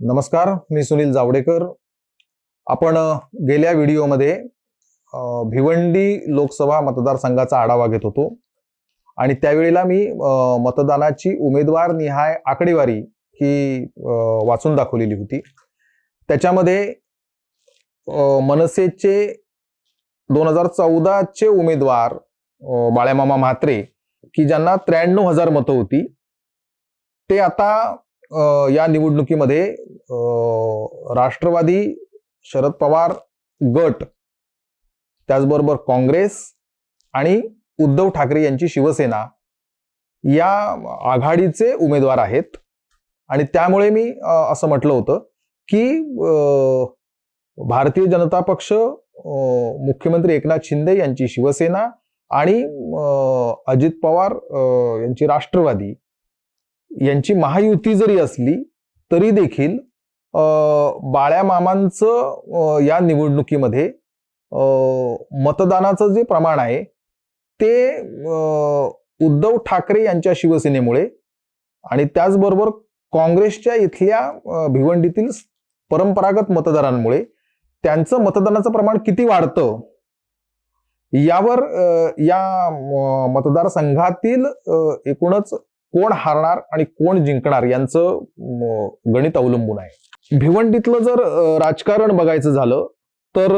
नमस्कार मी सुनील जावडेकर. आपण गेल्या व्हिडिओमध्ये भिवंडी लोकसभा मतदारसंघाचा आढावा घेत होतो. आणि त्यावेळेला मी मतदानाची उमेदवार निहाय आकडेवारी ही वाचून दाखवलेली होती. त्याच्यामध्ये मनसेचे दोन हजार चौदाचे उमेदवार बाळ्यामामा म्हात्रे की ज्यांना त्र्याण्णव हजार मतं होती. ते आता या निवडणुकीमध्ये राष्ट्रवादी शरद पवार गट त्याचबरोबर काँग्रेस आणि उद्धव ठाकरे यांची शिवसेना या आघाडीचे उमेदवार आहेत. आणि त्यामुळे मी असं म्हटलं होतं की भारतीय जनता पक्ष मुख्यमंत्री एकनाथ शिंदे यांची शिवसेना आणि अजित पवार यांची राष्ट्रवादी यांची महायुती जरी असली तरी देखील अ, बाळ्या मामांचं या निवडणुकीमध्ये मतदानाचं जे प्रमाण आहे ते उद्धव ठाकरे यांच्या शिवसेनेमुळे आणि त्याचबरोबर काँग्रेसच्या इथल्या भिवंडीतील परंपरागत मतदारांमुळे त्यांचं मतदानाचं प्रमाण किती वाढतं? यावर या मतदारसंघातील एकूणच कोण हारणार आणि कोण जिंकणार यांचं गणित अवलंबून आहे. भिवंडीतलं जर राजकारण बघायचं झालं तर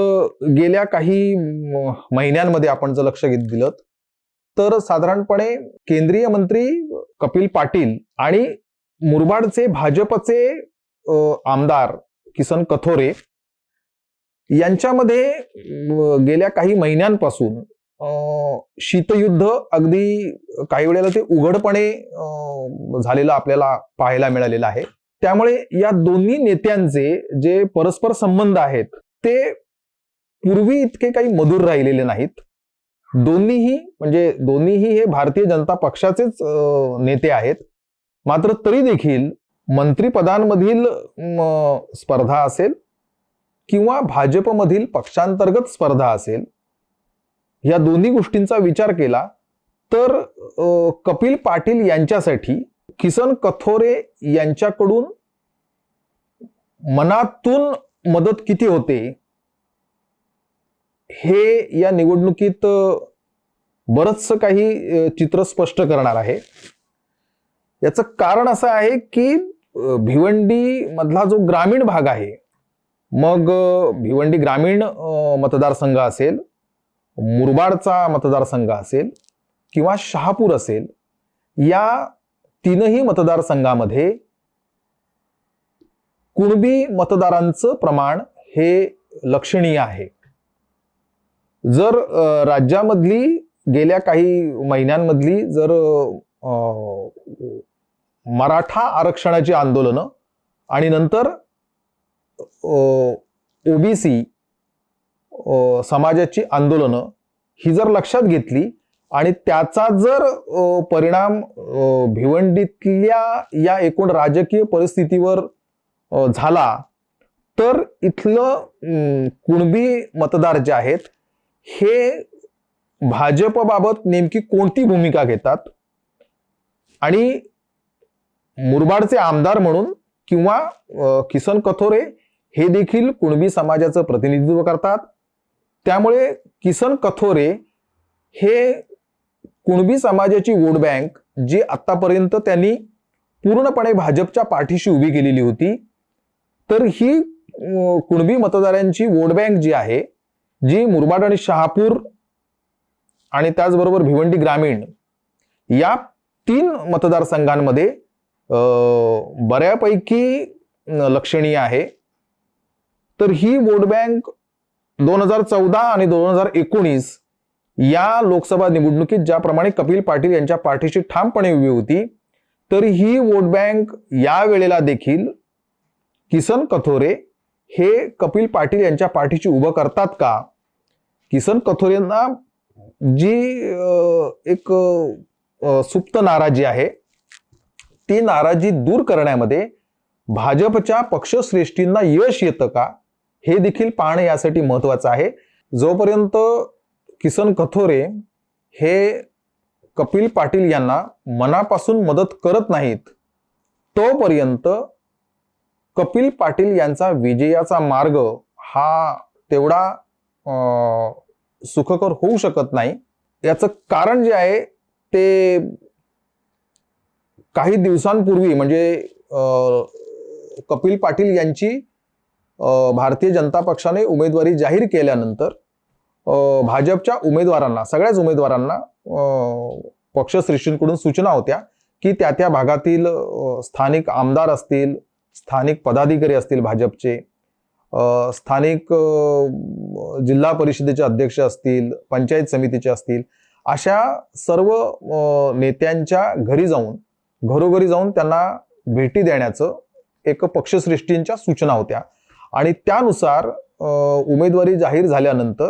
गेल्या काही महिन्यांमध्ये आपण जर लक्ष घेत दिलं तर साधारणपणे केंद्रीय मंत्री कपिल पाटील आणि मुरबाडचे भाजपचे आमदार किसन कथोरे यांच्यामध्ये गेल्या काही महिन्यांपासून शीतयुद्ध अगदी काही वेळेला ते उघडपणे झालेलं आपल्याला पाहायला मिळालेलं आहे. त्यामुळे या दोन्ही नेत्यांचे जे परस्पर संबंध आहेत ते पूर्वी इतके काही मधुर राहिलेले नाहीत. दोन्हीही म्हणजे दोन्हीही हे भारतीय जनता पक्षाचेच नेते आहेत. मात्र तरी देखील मंत्रिपदांमधील स्पर्धा असेल किंवा भाजपमधील पक्षांतर्गत स्पर्धा असेल या दोन्ही गोष्टींचा विचार केला तर कपिल पाटील यांच्यासाठी किसन कथोरे यांच्याकडून मनातून मदत किती होते? हे या निवडणुकीत अ, बरंचसं काही चित्र स्पष्ट करणार आहे. याचं कारण असं आहे की भिवंडी मधला जो ग्रामीण भाग आहे मग भिवंडी ग्रामीण मतदारसंघ असेल मुरबाडचा मतदारसंघ असेल किंवा शहापूर असेल या तीनही मतदारसंघामध्ये कुणबी मतदारांचं प्रमाण हे लक्षणीय आहे. जर राज्यामधली गेल्या काही महिन्यांमधली जर मराठा आरक्षणाची आंदोलनं आणि नंतर ओबीसी समाजाची आंदोलनं ही जर लक्षात घेतली आणि त्याचा जर परिणाम भिवंडीतल्या या एकूण राजकीय परिस्थितीवर झाला तर इथलं कुणबी मतदार जे आहेत हे भाजपबाबत नेमकी कोणती भूमिका घेतात? आणि मुरबाडचे आमदार म्हणून किंवा किसन कथोरे हे देखील कुणबी समाजाचं प्रतिनिधित्व करतात. त्यामुळे किसन कथोरे हे कुणबी समाजाची वोट बँक जी आतापर्यंत त्यांनी पूर्णपणे भाजपच्या पाठीशी उभी केलेली होती तर ही कुणबी मतदारांची वोट बँक जी आहे जी मुरबाड आणि शहापूर आणि त्याचबरोबर भिवंडी ग्रामीण या तीन मतदारसंघांमध्ये बऱ्यापैकी लक्षणीय आहे. तर ही वोट बँक दोन हजार चौदा आणि दोन हजार एकोणीस या लोकसभा निवडणुकीत ज्याप्रमाणे कपिल पाटील यांच्या पाठीशी ठामपणे उभी होती तर ही वोट बँक या वेळेला देखील किसन कथोरे हे कपिल पाटील यांच्या पाठीशी उभं करतात का? किसन कथोरेंना जी एक सुप्त नाराजी आहे ती नाराजी दूर करण्यामध्ये भाजपच्या पक्षश्रेष्ठींना यश येतं का? हे देखील पाहणं यासाठी महत्त्वाचं आहे. जोपर्यंत किसन कथोरे हे कपिल पाटील यांना मनापासून मदत करत नाहीत तोपर्यंत कपिल पाटील यांचा विजयाचा मार्ग हा तेवढा सुखकर होऊ शकत नाही. याचं कारण जे आहे ते काही दिवसांपूर्वी म्हणजे कपिल पाटील यांची भारतीय जनता पक्षाने उमेदवारी जाहीर केल्यानंतर भाजपच्या उमेदवारांना सगळ्याच उमेदवारांना पक्षश्रेष्ठींकडून सूचना होत्या की त्या त्या भागातील स्थानिक आमदार असतील स्थानिक पदाधिकारी असतील भाजपचे स्थानिक जिल्हा परिषदेचे अध्यक्ष असतील पंचायत समितीचे असतील अशा सर्व नेत्यांच्या घरी जाऊन घरोघरी जाऊन त्यांना भेटी देण्याचं एक पक्षश्रेष्ठींच्या सूचना होत्या. आणि त्यानुसार उमेदवारी जाहीर झाल्यानंतर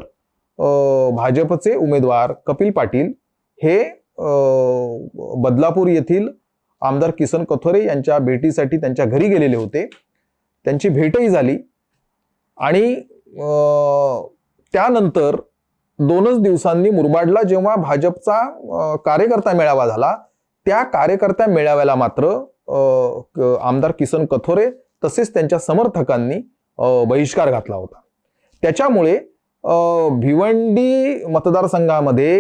भाजपचे उमेदवार कपिल पाटील हे बदलापूर येथील आमदार किसन कथोरे यांच्या भेटीसाठी त्यांच्या घरी गेलेले होते. त्यांची भेटही झाली. आणि त्यानंतर दोनच दिवसांनी मुरबाडला जेव्हा भाजपचा कार्यकर्ता मेळावा झाला त्या कार्यकर्त्या मेळाव्याला मात्र आमदार किसन कथोरे तसेच त्यांच्या समर्थकांनी बहिष्कार घातला होता. त्याच्यामुळे भिवंडी मतदारसंघामध्ये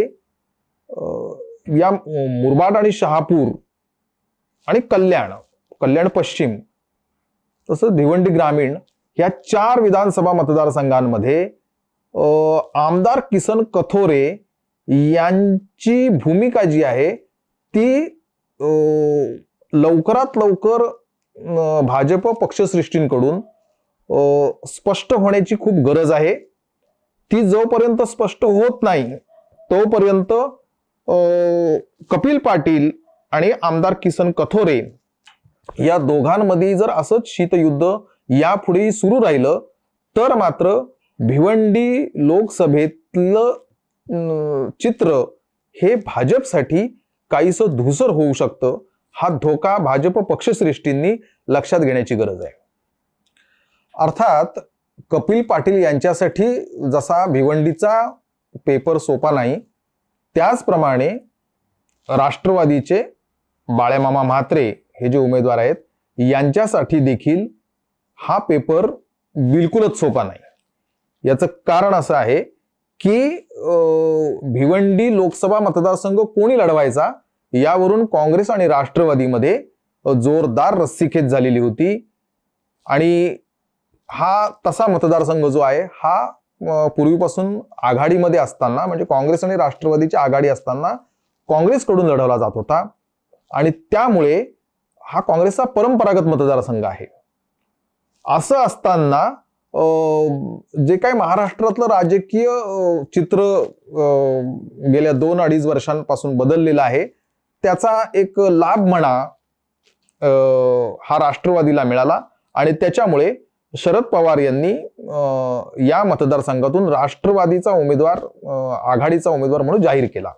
या मुरबाड आणि शहापूर आणि कल्याण कल्याण पश्चिम तसंच भिवंडी ग्रामीण या चार विधानसभा मतदारसंघांमध्ये आमदार किसन कथोरे यांची भूमिका जी आहे ती लवकरात लवकर भाजप पक्षश्रेष्ठींकडून स्पष्ट होण्याची खूप गरज आहे. ती जोपर्यंत स्पष्ट होत नाही तोपर्यंत कपिल पाटील आणि आमदार किसन कथोरे या दोघांमध्ये जर असंच शीतयुद्ध यापुढेही सुरू राहिलं तर मात्र भिवंडी लोकसभेतलं चित्र हे भाजपसाठी काहीसं धुसर होऊ शकतं. हा धोका भाजप पक्षश्रेष्ठींनी लक्षात घेण्याची गरज आहे. अर्थात कपिल पाटील यांच्यासाठी जसा भिवंडीचा पेपर सोपा नाही त्याचप्रमाणे राष्ट्रवादीचे बाळ्यामामा म्हात्रे हे जे उमेदवार आहेत यांच्यासाठी देखील हा पेपर बिलकुलच सोपा नाही. याचं कारण असं आहे की भिवंडी लोकसभा मतदारसंघ कोणी लढवायचा यावरून काँग्रेस आणि राष्ट्रवादीमध्ये जोरदार रस्सीखेच झालेली होती. आणि हा तसा मतदारसंघ जो आहे हा पूर्वीपासून आघाडीमध्ये असताना म्हणजे काँग्रेस आणि राष्ट्रवादीची आघाडी असताना काँग्रेसकडून लढवला जात होता. आणि त्यामुळे हा काँग्रेसचा परंपरागत मतदारसंघ आहे. असं असताना जे काही महाराष्ट्रातलं राजकीय चित्र गेल्या दोन अडीच वर्षांपासून बदललेलं आहे त्याचा एक लाभ म्हणा हा राष्ट्रवादीला मिळाला. आणि त्याच्यामुळे शरद पवार यांनी या मतदारसंघातून राष्ट्रवादीचा उमेदवार आघाडीचा उमेदवार म्हणून जाहीर केला.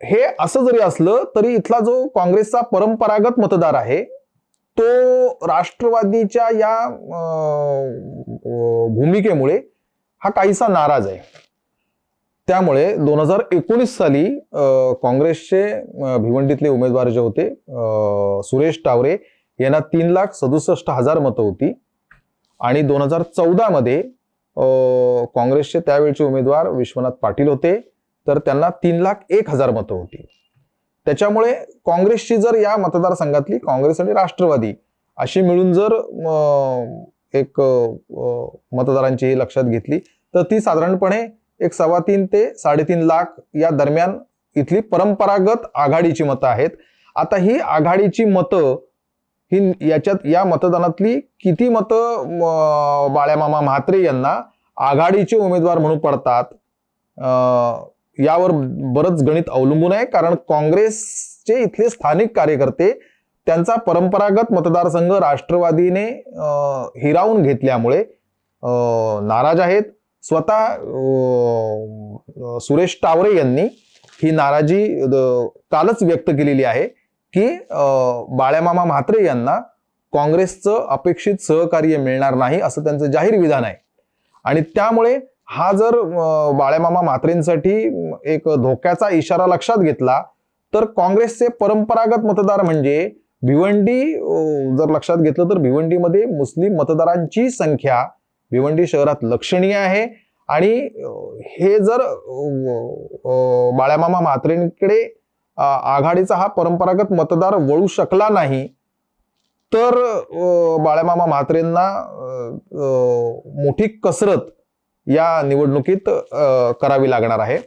हे असं जरी असलं तरी इथला जो काँग्रेसचा परंपरागत मतदार आहे तो राष्ट्रवादीच्या या भूमिकेमुळे हा काहीसा नाराज आहे. त्यामुळे दोन हजार एकोणीस साली काँग्रेसचे भिवंडीतले उमेदवार जे होते सुरेश टावरे यांना तीन लाख सदुसष्ट हजार मतं होती. आणि दोन हजार चौदामध्ये काँग्रेसचे त्यावेळचे उमेदवार विश्वनाथ पाटील होते तर त्यांना तीन लाख एक हजार मतं होती. त्याच्यामुळे काँग्रेसची जर या मतदारसंघातली काँग्रेस आणि राष्ट्रवादी अशी मिळून जर एक मतदारांची ही लक्षात घेतली तर ती साधारणपणे एक सव्वा तीन ते साडेतीन लाख या दरम्यान इथली परंपरागत आघाडीची मतं आहेत. आता ही आघाडीची मतं ही याच्यात या मतदानातली किती मतं बाळ्यामामा म्हात्रे यांना आघाडीचे उमेदवार म्हणून पडतात यावर बरंच गणित अवलंबून आहे. कारण काँग्रेसचे इथले स्थानिक कार्यकर्ते त्यांचा परंपरागत मतदारसंघ राष्ट्रवादीने हिरावून घेतल्यामुळे नाराज आहेत. स्वतः सुरेश टावरे यांनी ही नाराजी कालच व्यक्त केलेली आहे. की बाळ्यामामा म्हात्रे यांना काँग्रेसचं अपेक्षित सहकार्य मिळणार नाही असं त्यांचं जाहीर विधान आहे. आणि त्यामुळे हा जर बाळ्यामामा म्हात्रेंसाठी एक धोक्याचा इशारा लक्षात घेतला तर काँग्रेसचे परंपरागत मतदार म्हणजे भिवंडी जर लक्षात घेतलं तर भिवंडीमध्ये मुस्लिम मतदारांची संख्या भिवंडी शहरात लक्षणीय आहे. आणि हे जर बाळ्यामामा म्हात्रेंकडे आघाडीचा हा परंपरागत मतदार वळू शकला नाही तर बाळामामा बाळ्यामामा म्हात्रेंना मोठी कसरत या निवडणुकीत करावी लागणार आहे.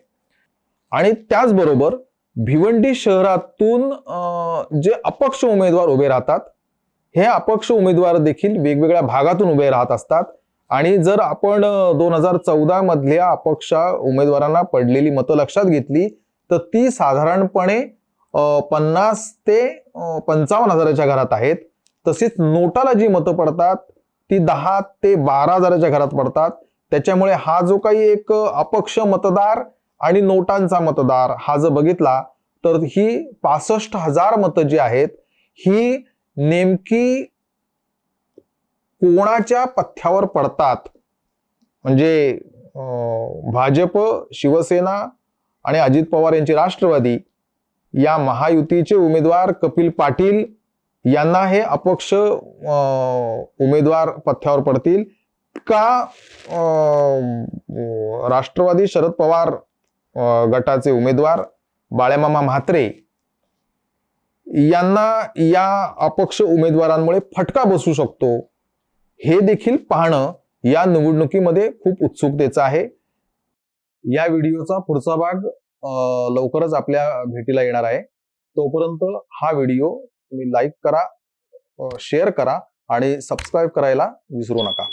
आणि त्याचबरोबर भिवंडी शहरातून जे अपक्ष उमेदवार उभे राहतात हे अपक्ष उमेदवार देखील वेगवेगळ्या भागातून उभे राहत असतात. आणि जर आपण दोन हजार चौदा मधल्या अपक्ष उमेदवारांना पडलेली मतं लक्षात घेतली तर ती साधारणपणे पन्नास ते पंचावन्न हजाराच्या घरात आहेत. तसेच नोटाला जी मतं पडतात ती दहा ते बारा हजाराच्या घरात पडतात. त्याच्यामुळे हा जो काही एक अपक्ष मतदार आणि नोटांचा मतदार हा जर बघितला तर ही पासष्ट हजार मतं जी आहेत ही नेमकी कोणाच्या पथ्यावर पडतात? म्हणजे भाजप शिवसेना आणि अजित पवार यांची राष्ट्रवादी या महायुतीचे उमेदवार कपिल पाटील यांना हे अपक्ष उमेदवार पथ्यावर पडतील का राष्ट्रवादी शरद पवार गटाचे उमेदवार बाळ्यामामा म्हात्रे यांना या अपक्ष उमेदवारांमुळे फटका बसू शकतो? हे देखील पाहणं या निवडणुकीमध्ये खूप उत्सुकतेचं आहे. या व्हिडिओचा पुढचा भाग लवकरच आपल्या भेटीला येणार आहे. तोपर्यंत हा व्हिडिओ तुम्ही लाईक करा शेअर करा आणि सबस्क्राईब करायला विसरू नका.